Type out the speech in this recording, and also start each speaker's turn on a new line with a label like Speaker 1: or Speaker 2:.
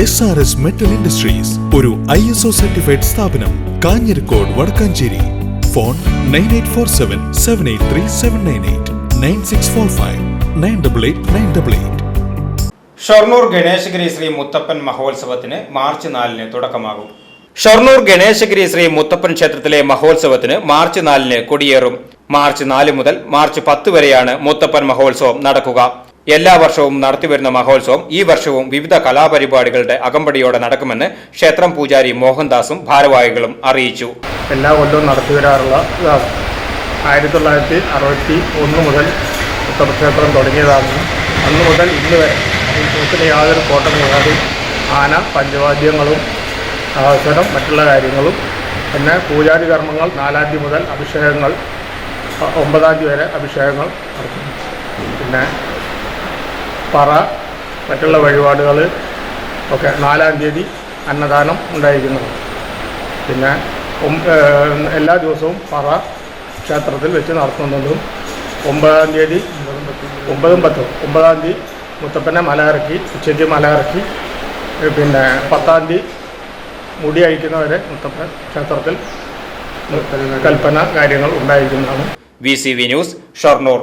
Speaker 1: S R S metal industries ഒരു I S O certified സ്ഥാപനം Kanjirakode Vadakkanchery. Phone nine eight four seven seven eight three seven nine eight nine six four five nine double eight nine double eight
Speaker 2: Shoranur Ganeshagiri Shri Muthappan മഹോത്സവത്തിന് March നാലിന് തുടക്കമാകും. ഷൊർണൂർ ഗണേശഗിരി ശ്രീ മുത്തപ്പൻ ക്ഷേത്രത്തിലെ മഹോത്സവത്തിന് March നാലിന് കൊടിയേറും. March നാല് മുതൽ March പത്ത് വരെയാണ് മുത്തപ്പൻ മഹോത്സവം നടക്കുക. എല്ലാ വർഷവും നടത്തിവരുന്ന മഹോത്സവം ഈ വർഷവും വിവിധ കലാപരിപാടികളുടെ അകമ്പടിയോടെ നടക്കുമെന്ന് ക്ഷേത്രം പൂജാരി മോഹൻദാസും ഭാരവാഹികളും അറിയിച്ചു.
Speaker 3: എല്ലാ കൊല്ലവും നടത്തി വരാറുള്ള ഇതാണ് ആയിരത്തി തൊള്ളായിരത്തി അറുപത്തി ഒന്ന് മുതൽ ഉത്തരക്ഷേത്രം തുടങ്ങിയതാണ് അന്ന് മുതൽ ഇന്ന് വരെ ഉത്സവത്തിന് യാതൊരു കോട്ടം കൂടാതെ ആന പഞ്ചവാദ്യങ്ങളും അവസരം മറ്റുള്ള കാര്യങ്ങളും പിന്നെ പൂജാരി കർമ്മങ്ങൾ നാലാം തീയതി മുതൽ അഭിഷേകങ്ങൾ ഒമ്പതാം തീയതി വരെ അഭിഷേകങ്ങൾ നടത്തുന്നു പിന്നെ പറ മറ്റുള്ള വഴിപാടുകൾ ഒക്കെ നാലാം തീയതി അന്നദാനം ഉണ്ടായിരിക്കുന്നത്. പിന്നെ എല്ലാ ദിവസവും പറ ക്ഷേത്രത്തിൽ വെച്ച് നടത്തുന്നതും ഒമ്പതാം തീയതി ഒമ്പതും പത്തും ഒമ്പതാം തീയതി മുത്തപ്പനെ മല ഇറക്കി ഉച്ചയ്ക്ക് മല ഇറക്കി പിന്നെ പത്താം തീയതി മുടി അയക്കുന്നവരെ മുത്തപ്പൻ ക്ഷേത്രത്തിൽ കൽപ്പന കാര്യങ്ങൾ ഉണ്ടായിരിക്കുന്നതാണ്.
Speaker 2: V C V news Shoranur.